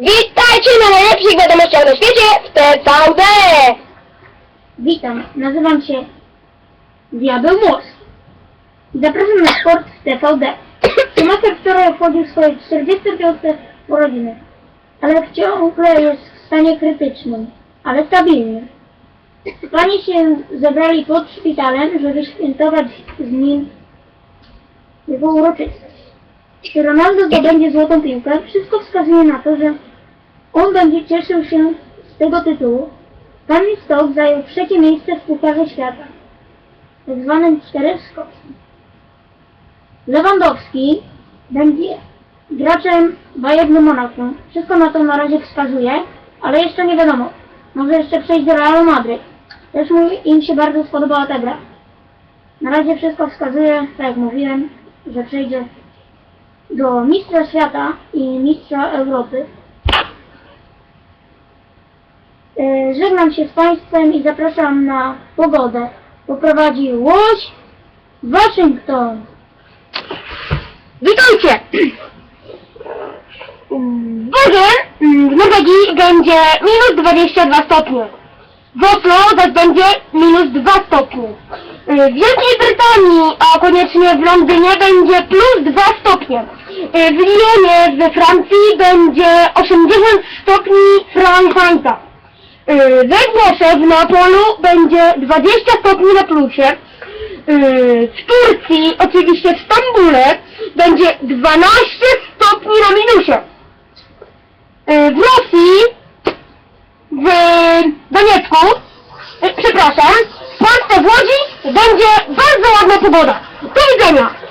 Witajcie na najlepszych wiadomościach na świecie w TVD! Witam, nazywam się. I Zapraszam na sport w TVD. Schumacher wczoraj obchodził swoje 45 urodziny, ale ciągle jest w stanie krytycznym, ale stabilnym. Panie się zebrali pod szpitalem, żeby świętować z nim jego uroczystość. Czy Ronaldo zdobędzie złotą piłkę, wszystko wskazuje na to, że on będzie cieszył się z tego tytułu. Kamil Stok zajął trzecie miejsce w Pucharze Świata, tak zwanym czteroskopem. Lewandowski będzie graczem Bayernu Monachium. Wszystko na to na razie wskazuje, ale jeszcze nie wiadomo. Może jeszcze przejść do Realu Madryt. Też im się bardzo spodobała ta gra. Na razie wszystko wskazuje, tak jak mówiłem, że przejdzie do Mistrza Świata i Mistrza Europy. E, Żegnam się z Państwem i zapraszam na pogodę. Poprowadzi Łoś Waszyngton. Witajcie! Boże, w Norwegii będzie minus 22 stopnie. W Oslo zaś będzie minus 2 stopnie. W Wielkiej Brytanii, a koniecznie w Londynie będzie plus 2 stopnie. W Lyonie we Francji będzie 80 stopni Fahrenheita. We Włoszech w Neapolu będzie 20 stopni na plusie. W Turcji, oczywiście w Stambule, będzie 12 stopni na minusie. W Rosji, w Doniecku, przepraszam, Polsce w Łodzi będzie bardzo ładna pogoda. Do widzenia!